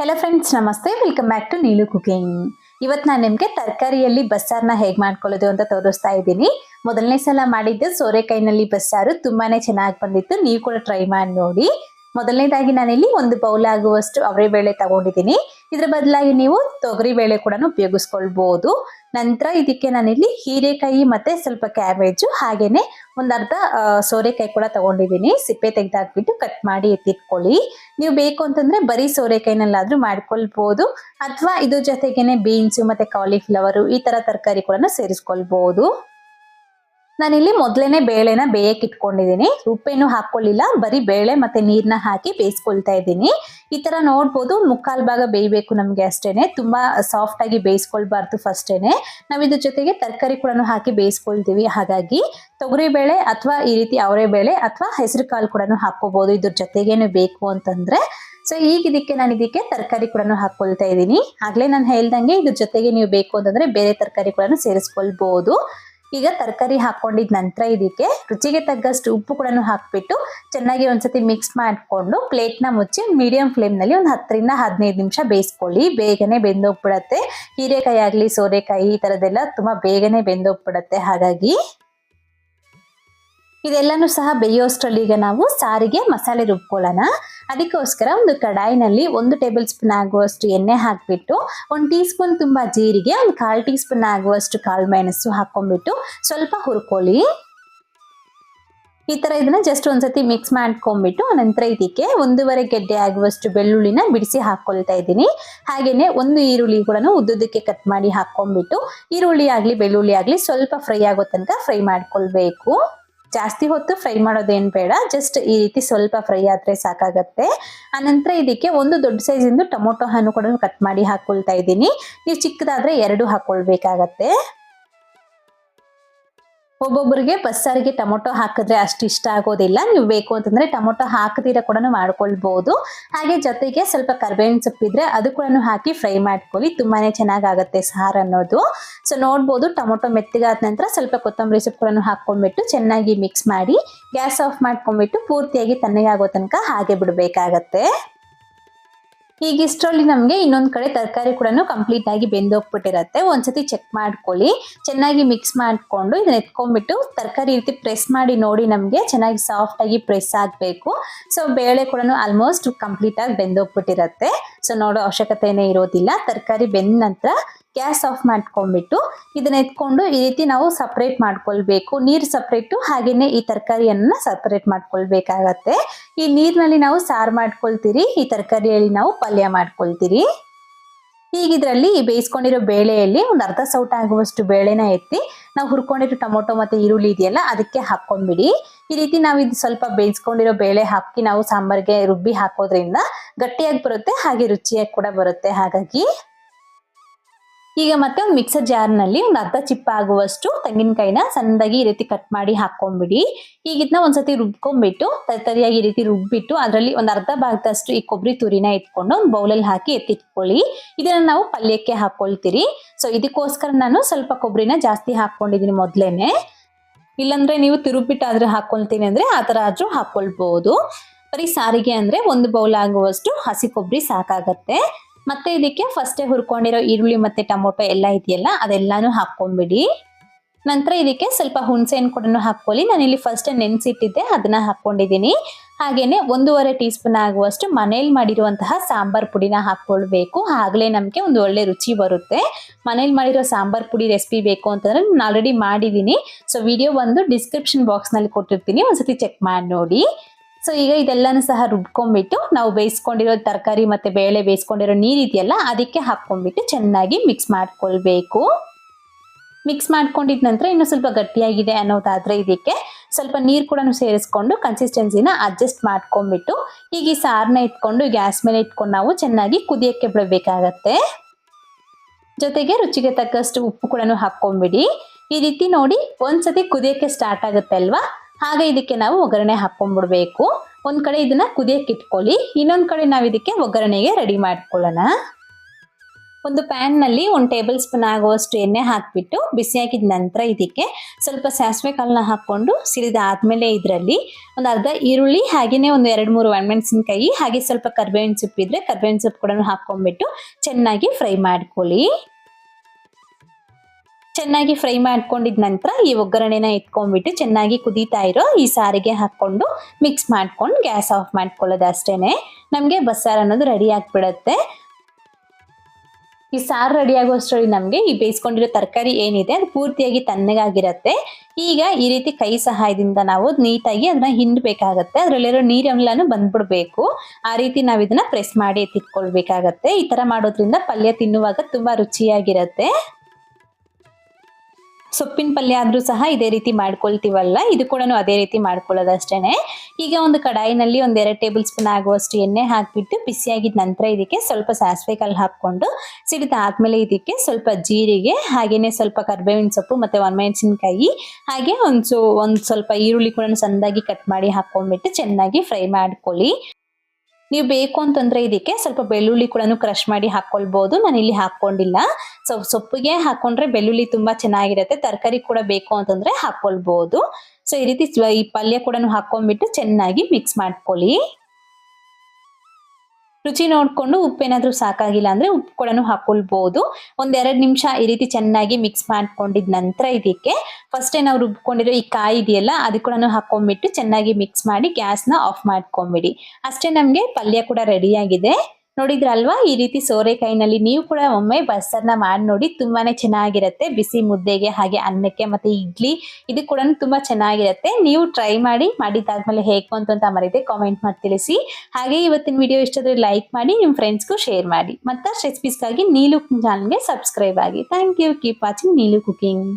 Hello friends ನಮಸ್ತೆ. Welcome back to Neelu cooking ಇವತ್ತು ನಾನು ನಿಮಗೆ ತರಕಾರಿಯಲ್ಲಿ ಬಸ್ಸಾರನ್ನ ಹೇಗೆ ಮಾಡ್ಕೊಳ್ಳೋದು ಅಂತ ತೋರಿಸ್ತಾ ಇದ್ದೀನಿ. ಮೊದಲನೇ ಸಲ ಮಾಡಿದ್ದು ಸೋರೆಕಾಯಿನಲ್ಲಿ ಬಸ್ಸಾರು ತುಂಬಾನೇ ಚೆನ್ನಾಗಿ ಬಂದಿತ್ತು. ನೀವು ಕೂಡ ಟ್ರೈ ಮಾಡಿ ನೋಡಿ. ಮೊದಲನೇದಾಗಿ ನಾನಿಲ್ಲಿ ಒಂದು ಬೌಲ್ ಆಗುವಷ್ಟು ಅವರೆ ಬೇಳೆ ತಗೊಂಡಿದ್ದೀನಿ. ಇದ್ರ ಬದಲಾಗಿ ನೀವು ತೊಗರಿ ಬೇಳೆ ಕೂಡ ಉಪಯೋಗಿಸ್ಕೊಳ್ಬಹುದು ನಂತರ ಇದಕ್ಕೆ ನಾನಿಲ್ಲಿ ಹೀರೆಕಾಯಿ ಮತ್ತೆ ಸ್ವಲ್ಪ ಕ್ಯಾಬೇಜು ಹಾಗೇನೆ ಒಂದರ್ಧ ಅರ್ಧ ಸೋರೆಕಾಯಿ ಕೂಡ ತಗೊಂಡಿದ್ದೀನಿ. ಸಿಪ್ಪೆ ತೆಗೆದಾಕ್ಬಿಟ್ಟು ಕಟ್ ಮಾಡಿ ಎತ್ತಿಟ್ಕೊಳ್ಳಿ. ನೀವು ಬೇಕು ಅಂತಂದ್ರೆ ಬರೀ ಸೋರೆಕಾಯಿನಲ್ಲಾದ್ರೂ ಮಾಡ್ಕೊಳ್ಬಹುದು ಅಥವಾ ಇದ್ರ ಜೊತೆಗೇನೆ ಬೀನ್ಸ್ ಮತ್ತೆ ಕಾಲಿಫ್ಲವರು ಈ ತರ ತರಕಾರಿ ಕೂಡ ಸೇರಿಸ್ಕೊಳ್ಬಹುದು ನಾನಿಲ್ಲಿ ಮೊದಲೇನೆ ಬೇಳೆನ ಬೇಯಕ್ಕೆ ಇಟ್ಕೊಂಡಿದ್ದೀನಿ. ಉಪ್ಪೇನು ಹಾಕೊಳ್ಳಿಲ್ಲ ಬರೀ ಬೇಳೆ ಮತ್ತೆ ನೀರ್ನ ಹಾಕಿ ಬೇಯಿಸ್ಕೊಳ್ತಾ ಇದ್ದೀನಿ. ಈ ತರ ನೋಡ್ಬೋದು ಮುಕ್ಕಾಲು ಭಾಗ ಬೇಯಬೇಕು ನಮ್ಗೆ ಅಷ್ಟೇನೆ. ತುಂಬಾ ಸಾಫ್ಟ್ ಆಗಿ ಬೇಯಿಸ್ಕೊಳ್ಬಾರ್ದು ಫಸ್ಟೇನೆ. ನಾವ್ ಇದ್ರ ಜೊತೆಗೆ ತರಕಾರಿ ಕೂಡ ಹಾಕಿ ಬೇಯಿಸ್ಕೊಳ್ತೀವಿ. ಹಾಗಾಗಿ ತೊಗರಿ ಬೇಳೆ ಅಥವಾ ಈ ರೀತಿ ಅವರೆ ಬೇಳೆ ಅಥವಾ ಹೆಸರು ಕಾಳು ಕೂಡ ಹಾಕೋಬಹುದು ಇದ್ರ ಜೊತೆಗೇನು ಬೇಕು ಅಂತಂದ್ರೆ. ಸೊ ಈಗ ಇದಕ್ಕೆ ನಾನು ಇದಕ್ಕೆ ತರಕಾರಿ ಕೂಡ ಹಾಕೊಳ್ತಾ ಇದ್ದೀನಿ. ಆಗ್ಲೇ ನಾನು ಹೇಳ್ದಂಗೆ ಇದ್ರ ಜೊತೆಗೆ ನೀವು ಬೇಕು ಅಂತಂದ್ರೆ ಬೇರೆ ತರಕಾರಿ ಕೂಡ ಸೇರಿಸ್ಕೊಳ್ಬಹುದು ಈಗ ತರಕಾರಿ ಹಾಕೊಂಡಿದ ನಂತರ ಇದಕ್ಕೆ ರುಚಿಗೆ ತಗ್ಗಷ್ಟು ಉಪ್ಪು ಕೂಡ ಹಾಕ್ಬಿಟ್ಟು ಚೆನ್ನಾಗಿ ಒಂದ್ಸತಿ ಮಿಕ್ಸ್ ಮಾಡಿಕೊಂಡು ಪ್ಲೇಟ್ನ ಮುಚ್ಚಿ ಮೀಡಿಯಂ ಫ್ಲೇಮ್ನಲ್ಲಿ ಒಂದು ಹತ್ತರಿಂದ ಹದಿನೈದು ನಿಮಿಷ ಬೇಯಿಸ್ಕೊಳ್ಳಿ. ಬೇಗನೆ ಬೆಂದೋಗ್ಬಿಡತ್ತೆ. ಹೀರೆಕಾಯಿ ಆಗಲಿ, ಸೋರೆಕಾಯಿ ಈ ಥರದ್ದೆಲ್ಲ ತುಂಬ ಬೇಗನೆ ಬೆಂದೋಗ್ಬಿಡತ್ತೆ. ಹಾಗಾಗಿ ಇದೆಲ್ಲನೂ ಸಹ ಬೇಯೋಷ್ಟರಲ್ಲಿ ಈಗ ನಾವು ಸಾರಿಗೆ ಮಸಾಲೆ ರುಬ್ಕೊಳ್ಳೋಣ. ಅದಕ್ಕೋಸ್ಕರ ಒಂದು ಕಡಾಯಿನಲ್ಲಿ ಒಂದು ಟೇಬಲ್ ಸ್ಪೂನ್ ಆಗುವಷ್ಟು ಎಣ್ಣೆ ಹಾಕಿಬಿಟ್ಟು, ಒಂದು ಟೀ ಸ್ಪೂನ್ ತುಂಬ ಜೀರಿಗೆ, ಒಂದು ಕಾಲು ಟೀ ಸ್ಪೂನ್ ಆಗುವಷ್ಟು ಕಾಳು ಮೆಣಸು ಹಾಕೊಂಡ್ಬಿಟ್ಟು ಸ್ವಲ್ಪ ಹುರ್ಕೊಳ್ಳಿ. ಈ ಥರ ಇದನ್ನ ಜಸ್ಟ್ ಒಂದ್ಸತಿ ಮಿಕ್ಸ್ ಮಾಡ್ಕೊಂಡ್ಬಿಟ್ಟು ನಂತರ ಇದಕ್ಕೆ ಒಂದೂವರೆ ಗೆಡ್ಡೆ ಆಗುವಷ್ಟು ಬೆಳ್ಳುಳ್ಳಿನ ಬಿಡಿಸಿ ಹಾಕ್ಕೊಳ್ತಾ ಇದ್ದೀನಿ. ಹಾಗೆಯೇ ಒಂದು ಈರುಳ್ಳಿ ಕೂಡ ಉದ್ದುದಕ್ಕೆ ಕಟ್ ಮಾಡಿ ಹಾಕೊಂಡ್ಬಿಟ್ಟು ಈರುಳ್ಳಿ ಆಗಲಿ, ಬೆಳ್ಳುಳ್ಳಿ ಆಗಲಿ ಸ್ವಲ್ಪ ಫ್ರೈ ಆಗೋ ತನಕ ಫ್ರೈ ಮಾಡ್ಕೊಳ್ಬೇಕು. ಜಾಸ್ತಿ ಹೊತ್ತು ಫ್ರೈ ಮಾಡೋದೇನ್ ಬೇಡ. ಜಸ್ಟ್ ಈ ರೀತಿ ಸ್ವಲ್ಪ ಫ್ರೈ ಆದರೆ ಸಾಕಾಗತ್ತೆ. ಆನಂತರ ಇದಕ್ಕೆ ಒಂದು ದೊಡ್ಡ ಸೈಜಿಂದು ಟೊಮೊಟೊ ಹಣ್ಣು ಕೂಡ ಕಟ್ ಮಾಡಿ ಹಾಕೊಳ್ತಾ ಇದ್ದೀನಿ. ನೀವು ಚಿಕ್ಕದಾದ್ರೆ ಎರಡು ಹಾಕೊಳ್ಬೇಕಾಗತ್ತೆ. ಒಬ್ಬೊಬ್ಬರಿಗೆ ಬಸ್ಸಾರಿಗೆ ಟೊಮೊಟೊ ಹಾಕಿದ್ರೆ ಅಷ್ಟು ಇಷ್ಟ ಆಗೋದಿಲ್ಲ. ನೀವು ಬೇಕು ಅಂತಂದ್ರೆ ಟೊಮೊಟೊ ಹಾಕದಿರ ಕೂಡ ಮಾಡ್ಕೊಳ್ಬಹುದು ಹಾಗೆ ಜೊತೆಗೆ ಸ್ವಲ್ಪ ಕರ್ಬೇವಿನ ಸೊಪ್ಪಿದ್ರೆ ಅದು ಕೂಡ ಹಾಕಿ ಫ್ರೈ ಮಾಡ್ಕೊಳ್ಳಿ. ತುಂಬಾನೇ ಚೆನ್ನಾಗಾಗತ್ತೆ ಸಾರು ಅನ್ನೋದು. ಸೊ ನೋಡ್ಬೋದು ಟೊಮೊಟೊ ಮೆತ್ತಗಾದ ನಂತರ ಸ್ವಲ್ಪ ಕೊತ್ತಂಬರಿ ಸೊಪ್ಪು ಕೂಡ ಹಾಕೊಂಡ್ಬಿಟ್ಟು ಚೆನ್ನಾಗಿ ಮಿಕ್ಸ್ ಮಾಡಿ ಗ್ಯಾಸ್ ಆಫ್ ಮಾಡ್ಕೊಂಡ್ಬಿಟ್ಟು ಪೂರ್ತಿಯಾಗಿ ತಣ್ಣಗಾಗೋ ತನಕ ಹಾಗೆ ಬಿಡಬೇಕಾಗತ್ತೆ. ಈಗ ಇಷ್ಟರಲ್ಲಿ ನಮಗೆ ಇನ್ನೊಂದು ಕಡೆ ತರಕಾರಿ ಕೂಡ ಕಂಪ್ಲೀಟ್ ಆಗಿ ಬೆಂದೋಗ್ಬಿಟ್ಟಿರತ್ತೆ. ಒಂದ್ಸತಿ ಚೆಕ್ ಮಾಡ್ಕೊಳ್ಳಿ. ಚೆನ್ನಾಗಿ ಮಿಕ್ಸ್ ಮಾಡಿಕೊಂಡು ಇದನ್ನ ಎತ್ಕೊಂಡ್ಬಿಟ್ಟು ತರಕಾರಿ ರೀತಿ ಪ್ರೆಸ್ ಮಾಡಿ ನೋಡಿ ನಮಗೆ ಚೆನ್ನಾಗಿ ಸಾಫ್ಟ್ ಆಗಿ ಪ್ರೆಸ್ ಆಗಬೇಕು. ಸೊ ಬೇಳೆ ಕೂಡ ಆಲ್ಮೋಸ್ಟ್ ಕಂಪ್ಲೀಟ್ ಆಗಿ ಬೆಂದೋಗ್ಬಿಟ್ಟಿರತ್ತೆ. ಸೊ ನೋಡೋ ಅವಶ್ಯಕತೆನೇ ಇರೋದಿಲ್ಲ. ತರಕಾರಿ ಬೆಂದ ನಂತರ ಗ್ಯಾಸ್ ಆಫ್ ಮಾಡ್ಕೊಂಡ್ಬಿಟ್ಟು ಇದನ್ನ ಎತ್ಕೊಂಡು ಈ ರೀತಿ ನಾವು ಸಪ್ರೇಟ್ ಮಾಡ್ಕೊಳ್ಬೇಕು. ನೀರು ಸಪ್ರೇಟು ಹಾಗೇನೆ ಈ ತರಕಾರಿಯನ್ನ ಸಪ್ರೇಟ್ ಮಾಡ್ಕೊಳ್ಬೇಕಾಗತ್ತೆ. ಈ ನೀರಿನಲ್ಲಿ ನಾವು ಸಾರು ಮಾಡ್ಕೊಳ್ತೀರಿ, ಈ ತರಕಾರಿಯಲ್ಲಿ ನಾವು ಪಲ್ಯ ಮಾಡ್ಕೊಳ್ತೀರಿ. ಈಗ ಇದರಲ್ಲಿ ಈ ಬೇಯಿಸ್ಕೊಂಡಿರೋ ಬೇಳೆಯಲ್ಲಿ ಒಂದು ಅರ್ಧ ಸೌಟ ಆಗುವಷ್ಟು ಬೇಳೆನ ಎತ್ತಿ ನಾವು ಹುರ್ಕೊಂಡಿರೋ ಟೊಮೊಟೊ ಮತ್ತೆ ಈರುಳ್ಳಿ ಇದೆಯಲ್ಲ ಅದಕ್ಕೆ ಹಾಕೊಂಡ್ಬಿಡಿ ಈ ರೀತಿ ನಾವು ಇದು ಸ್ವಲ್ಪ ಬೇಯಿಸ್ಕೊಂಡಿರೋ ಬೇಳೆ ಹಾಕಿ ನಾವು ಸಾಂಬಾರ್ಗೆ ರುಬ್ಬಿ ಹಾಕೋದ್ರಿಂದ ಗಟ್ಟಿಯಾಗಿ ಬರುತ್ತೆ, ಹಾಗೆ ರುಚಿಯಾಗಿ ಕೂಡ ಬರುತ್ತೆ. ಹಾಗಾಗಿ ಈಗ ಮತ್ತೆ ಒಂದು ಮಿಕ್ಸರ್ ಜಾರ್ನಲ್ಲಿ ಒಂದು ಅರ್ಧ ಚಿಪ್ಪ ಆಗುವಷ್ಟು ತೆಂಗಿನಕಾಯಿನ ಸಣ್ಣದಾಗಿ ಈ ರೀತಿ ಕಟ್ ಮಾಡಿ ಹಾಕೊಂಡ್ಬಿಡಿ ಈಗ ಇದನ್ನ ಒಂದ್ಸತಿ ರುಬ್ಕೊಂಡ್ಬಿಟ್ಟು ತರಿಯಾಗಿ ಈ ರೀತಿ ರುಬ್ಬಿಟ್ಟು ಅದರಲ್ಲಿ ಒಂದು ಅರ್ಧ ಭಾಗದಷ್ಟು ಈ ಕೊಬ್ಬರಿ ತುರಿನ ಇಟ್ಕೊಂಡು ಒಂದು ಬೌಲಲ್ಲಿ ಹಾಕಿ ಎತ್ತಿಟ್ಕೊಳ್ಳಿ. ಇದನ್ನ ನಾವು ಪಲ್ಯಕ್ಕೆ ಹಾಕೊಳ್ತೀರಿ. ಸೊ ಇದಕ್ಕೋಸ್ಕರ ನಾನು ಸ್ವಲ್ಪ ಕೊಬ್ಬರಿನ ಜಾಸ್ತಿ ಹಾಕೊಂಡಿದ್ದೀನಿ ಮೊದಲೇನೆ. ಇಲ್ಲಾಂದ್ರೆ ನೀವು ತಿರುಗ್ಬಿಟ್ಟು ಆದ್ರೆ ಹಾಕೊಳ್ತೀನಿ ಅಂದ್ರೆ ಆ ಥರ ಆದ್ರೂ ಹಾಕೊಳ್ಬಹುದು ಬರೀ ಸಾರಿಗೆ ಅಂದ್ರೆ ಒಂದು ಬೌಲ್ ಆಗುವಷ್ಟು ಹಸಿ ಕೊಬ್ಬರಿ ಸಾಕಾಗತ್ತೆ. ಮತ್ತೆ ಇದಕ್ಕೆ ಫಸ್ಟೇ ಹುರ್ಕೊಂಡಿರೋ ಈರುಳ್ಳಿ ಮತ್ತೆ ಟೊಮೊಟೊ ಎಲ್ಲ ಇದೆಯಲ್ಲ, ಅದೆಲ್ಲಾನು ಹಾಕೊಂಡ್ಬಿಡಿ ನಂತರ ಇದಕ್ಕೆ ಸ್ವಲ್ಪ ಹುಣಸೆ ಹಣ್ಣು ಕೂಡ ಹಾಕ್ಕೊಳ್ಳಿ. ನಾನಿಲ್ಲಿ ಫಸ್ಟ್ ನೆನೆಸಿಟ್ಟಿದ್ದೆ, ಅದನ್ನ ಹಾಕೊಂಡಿದ್ದೀನಿ ಹಾಗೇನೆ ಒಂದೂವರೆ ಟೀ ಸ್ಪೂನ್ ಆಗುವಷ್ಟು ಮನೇಲಿ ಮಾಡಿರುವಂತಹ ಸಾಂಬಾರ್ ಪುಡಿನ ಹಾಕ್ಕೊಳ್ಬೇಕು. ಆಗಲೇ ನಮಗೆ ಒಂದು ಒಳ್ಳೆ ರುಚಿ ಬರುತ್ತೆ. ಮನೇಲಿ ಮಾಡಿರೋ ಸಾಂಬಾರ್ ಪುಡಿ ರೆಸಿಪಿ ಬೇಕು ಅಂತಂದ್ರೆ ನಾನು ಆಲ್ರೆಡಿ ಮಾಡಿದ್ದೀನಿ. ಸೊ ವಿಡಿಯೋ ಒಂದು ಡಿಸ್ಕ್ರಿಪ್ಷನ್ ಬಾಕ್ಸ್ನಲ್ಲಿ ಕೊಟ್ಟಿರ್ತೀನಿ. ಒಂದ್ಸತಿ ಚೆಕ್ ಮಾಡಿ ನೋಡಿ. ಸೊ ಈಗ ಇದೆಲ್ಲನೂ ಸಹ ರುಬ್ಕೊಂಡ್ಬಿಟ್ಟು ನಾವು ಬೇಯಿಸ್ಕೊಂಡಿರೋ ತರಕಾರಿ ಮತ್ತು ಬೇಳೆ ಬೇಯಿಸ್ಕೊಂಡಿರೋ ನೀರು ಇದೆಯಲ್ಲ, ಅದಕ್ಕೆ ಹಾಕ್ಕೊಂಡ್ಬಿಟ್ಟು ಚೆನ್ನಾಗಿ ಮಿಕ್ಸ್ ಮಾಡ್ಕೊಳ್ಬೇಕು. ಮಿಕ್ಸ್ ಮಾಡ್ಕೊಂಡಿದ ನಂತರ ಇನ್ನು ಸ್ವಲ್ಪ ಗಟ್ಟಿಯಾಗಿದೆ ಅನ್ನೋದಾದರೆ ಇದಕ್ಕೆ ಸ್ವಲ್ಪ ನೀರು ಕೂಡ ಸೇರಿಸ್ಕೊಂಡು ಕನ್ಸಿಸ್ಟೆನ್ಸಿನ ಅಡ್ಜಸ್ಟ್ ಮಾಡ್ಕೊಂಡ್ಬಿಟ್ಟು, ಈಗ ಈ ಸಾರನ್ನ ಇಟ್ಕೊಂಡು ಗ್ಯಾಸ್ ಮೇಲೆ ಇಟ್ಕೊಂಡು ನಾವು ಚೆನ್ನಾಗಿ ಕುದಿಯೋಕ್ಕೆ ಬಿಡಬೇಕಾಗತ್ತೆ. ಜೊತೆಗೆ ರುಚಿಗೆ ತಕ್ಕಷ್ಟು ಉಪ್ಪು ಕೂಡ ಹಾಕ್ಕೊಂಬಿಡಿ ಈ ರೀತಿ ನೋಡಿ ಒಂದ್ಸತಿ ಕುದಿಯೋಕ್ಕೆ ಸ್ಟಾರ್ಟ್ ಆಗುತ್ತೆ ಅಲ್ವಾ? ಹಾಗೆ ಇದಕ್ಕೆ ನಾವು ಒಗ್ಗರಣೆ ಹಾಕೊಂಡ್ಬಿಡ್ಬೇಕು ಒಂದ್ ಕಡೆ ಇದನ್ನ ಕುದಿಯಕ್ಕೆ ಇಟ್ಕೊಳ್ಳಿ. ಇನ್ನೊಂದ್ ಕಡೆ ನಾವು ಇದಕ್ಕೆ ಒಗ್ಗರಣೆಗೆ ರೆಡಿ ಮಾಡ್ಕೊಳ್ಳೋಣ. ಒಂದು ಪ್ಯಾನ್ನಲ್ಲಿ ಒಂದು ಟೇಬಲ್ ಸ್ಪೂನ್ ಆಗುವಷ್ಟು ಎಣ್ಣೆ ಹಾಕ್ಬಿಟ್ಟು ಬಿಸಿ ಹಾಕಿದ ನಂತರ ಇದಕ್ಕೆ ಸ್ವಲ್ಪ ಸಾಸಿವೆ ಕಾಳನ್ನ ಹಾಕೊಂಡು ಸಿರಿದಾದ್ಮೇಲೆ ಇದರಲ್ಲಿ ಒಂದು ಅರ್ಧ ಈರುಳ್ಳಿ ಹಾಗೆಯೇ ಒಂದು ಎರಡು ಮೂರು ಒಣಮೆಣಸಿನಕಾಯಿ ಹಾಗೆ ಸ್ವಲ್ಪ ಕರ್ಬೇವಿನ ಸೊಪ್ಪು ಇದ್ರೆ ಕರ್ಬೇವಿನ ಸೊಪ್ಪು ಕೂಡ ಹಾಕೊಂಡ್ಬಿಟ್ಟು ಚೆನ್ನಾಗಿ ಫ್ರೈ ಮಾಡ್ಕೊಳ್ಳಿ. ಚೆನ್ನಾಗಿ ಫ್ರೈ ಮಾಡ್ಕೊಂಡಿದ ನಂತರ ಈ ಒಗ್ಗರಣೆನ ಎತ್ಕೊಂಡ್ಬಿಟ್ಟು ಚೆನ್ನಾಗಿ ಕುದೀತಾ ಇರೋ ಈ ಸಾರಿಗೆ ಹಾಕೊಂಡು ಮಿಕ್ಸ್ ಮಾಡ್ಕೊಂಡು ಗ್ಯಾಸ್ ಆಫ್ ಮಾಡ್ಕೊಳ್ಳೋದು ಅಷ್ಟೇ ನಮಗೆ ಬಸ್ಸಾರು ಅನ್ನೋದು ರೆಡಿ ಆಗಿಬಿಡುತ್ತೆ. ಈ ಸಾರು ರೆಡಿ ಆಗೋಷ್ಟರಲ್ಲಿ ನಮಗೆ ಈ ಬೇಯಿಸ್ಕೊಂಡಿರೋ ತರಕಾರಿ ಏನಿದೆ ಅದು ಪೂರ್ತಿಯಾಗಿ ತಣ್ಣಗಾಗಿರುತ್ತೆ. ಈಗ ಈ ರೀತಿ ಕೈ ಸಹಾಯದಿಂದ ನಾವು ನೀಟಾಗಿ ಅದನ್ನ ಹಿಂಡಬೇಕಾಗತ್ತೆ. ಅದರಲ್ಲಿರೋ ನೀರೆಲ್ಲನೂ ಬಂದ್ಬಿಡ್ಬೇಕು. ಆ ರೀತಿ ನಾವು ಇದನ್ನ ಪ್ರೆಸ್ ಮಾಡಿ ಎತ್ತಿಟ್ಕೊಳ್ಬೇಕಾಗತ್ತೆ ಈ ತರ ಮಾಡೋದ್ರಿಂದ ಪಲ್ಯ ತಿನ್ನುವಾಗ ತುಂಬಾ ರುಚಿಯಾಗಿರುತ್ತೆ. ಸೊಪ್ಪಿನ ಪಲ್ಯ ಆದ್ರೂ ಸಹ ಇದೇ ರೀತಿ ಮಾಡ್ಕೊಳ್ತೀವಲ್ಲ? ಇದು ಕೂಡ ಅದೇ ರೀತಿ ಮಾಡ್ಕೊಳ್ಳೋದು ಈಗ ಒಂದು ಕಡಾಯಿನಲ್ಲಿ ಒಂದ್ ಎರಡು ಟೇಬಲ್ ಸ್ಪೂನ್ ಆಗುವಷ್ಟು ಎಣ್ಣೆ ಹಾಕ್ಬಿಟ್ಟು ಬಿಸಿಯಾಗಿದ ನಂತರ ಇದಕ್ಕೆ ಸ್ವಲ್ಪ ಸಾಸಿವೆ ಹಾಕ್ಕೊಂಡು ಹಾಕೊಂಡು ಸಿಡಿದಾದ್ಮೇಲೆ ಇದಕ್ಕೆ ಸ್ವಲ್ಪ ಜೀರಿಗೆ, ಹಾಗೇನೆ ಸ್ವಲ್ಪ ಕರ್ಬೇವಿನ ಸೊಪ್ಪು ಮತ್ತೆ ಒಣಮೆಣಸಿನ್ಕಾಯಿ, ಹಾಗೆ ಒಂದು ಒಂದ್ ಒಂದು ಸ್ವಲ್ಪ ಈರುಳ್ಳಿ ಕೂಡ ಸಣ್ಣದಾಗಿ ಕಟ್ ಮಾಡಿ ಹಾಕೊಂಡ್ಬಿಟ್ಟು ಚೆನ್ನಾಗಿ ಫ್ರೈ ಮಾಡ್ಕೊಳ್ಳಿ. ನೀವು ಬೇಕು ಅಂತಂದ್ರೆ ಇದಕ್ಕೆ ಸ್ವಲ್ಪ ಬೆಳ್ಳುಳ್ಳಿ ಕೂಡ ಕ್ರಶ್ ಮಾಡಿ ಹಾಕೊಳ್ಬಹುದು ನಾನು ಇಲ್ಲಿ ಹಾಕೊಂಡಿಲ್ಲ ಸೊ, ಸೊಪ್ಪಿಗೆ ಹಾಕೊಂಡ್ರೆ ಬೆಳ್ಳುಳ್ಳಿ ತುಂಬಾ ಚೆನ್ನಾಗಿರುತ್ತೆ. ತರಕಾರಿ ಕೂಡ ಬೇಕು ಅಂತಂದ್ರೆ ಹಾಕೊಳ್ಬಹುದು ಸೊ ಈ ರೀತಿ ಈ ಪಲ್ಯ ಕೂಡ ಹಾಕೊಂಡ್ಬಿಟ್ಟು ಚೆನ್ನಾಗಿ ಮಿಕ್ಸ್ ಮಾಡ್ಕೊಳ್ಳಿ. ರುಚಿ ನೋಡಿಕೊಂಡು ಉಪ್ಪೇನಾದರೂ ಸಾಕಾಗಿಲ್ಲ ಅಂದರೆ ಉಪ್ಪು ಕೂಡ ಹಾಕೊಳ್ಬೋದು. ಒಂದೆರಡು ನಿಮಿಷ ಈ ರೀತಿ ಚೆನ್ನಾಗಿ ಮಿಕ್ಸ್ ಮಾಡ್ಕೊಂಡಿದ ನಂತರ ಇದಕ್ಕೆ ಫಸ್ಟೇ ನಾವು ರುಬ್ಕೊಂಡಿರೋ ಈ ಕಾಯಿ ಇದೆಯಲ್ಲ, ಅದು ಕೂಡ ಹಾಕೊಂಡ್ಬಿಟ್ಟು ಚೆನ್ನಾಗಿ ಮಿಕ್ಸ್ ಮಾಡಿ ಗ್ಯಾಸ್ನ ಆಫ್ ಮಾಡ್ಕೊಂಬಿಡಿ. ಅಷ್ಟೇ ನಮಗೆ ಪಲ್ಯ ಕೂಡ ರೆಡಿಯಾಗಿದೆ ನೋಡಿದ್ರಲ್ವಾ? ಈ ರೀತಿ ಸೋರೆಕಾಯಿನಲ್ಲಿ ನೀವು ಕೂಡ ಒಮ್ಮೆ ಬಸ್ಸನ್ನ ಮಾಡಿ ನೋಡಿ, ತುಂಬಾನೇ ಚೆನ್ನಾಗಿರುತ್ತೆ. ಬಿಸಿ ಮುದ್ದೆಗೆ ಹಾಗೆ ಅನ್ನಕ್ಕೆ ಮತ್ತೆ ಇಡ್ಲಿ, ಇದು ಕೂಡ ತುಂಬಾ ಚೆನ್ನಾಗಿರುತ್ತೆ. ನೀವು ಟ್ರೈ ಮಾಡಿ, ಮಾಡಿದ್ದಾದ್ಮೇಲೆ ಹೇಗೆ ಬಂತು ಅಂತ ಮರೀದೆ ಕಾಮೆಂಟ್ ಮಾಡಿ ತಿಳಿಸಿ. ಹಾಗೆ ಇವತ್ತಿನ ವಿಡಿಯೋ ಇಷ್ಟಾದ್ರೆ ಲೈಕ್ ಮಾಡಿ ನಿಮ್ಮ ಫ್ರೆಂಡ್ಸ್ಗೂ ಶೇರ್ ಮಾಡಿ. ಮತ್ತಷ್ಟು ರೆಸಿಪೀಸ್ಗಾಗಿ ನೀಲು ಚಾನಲ್ಗೆ ಸಬ್ಸ್ಕ್ರೈಬ್ ಆಗಿ. Thank you keep watching Neelu cooking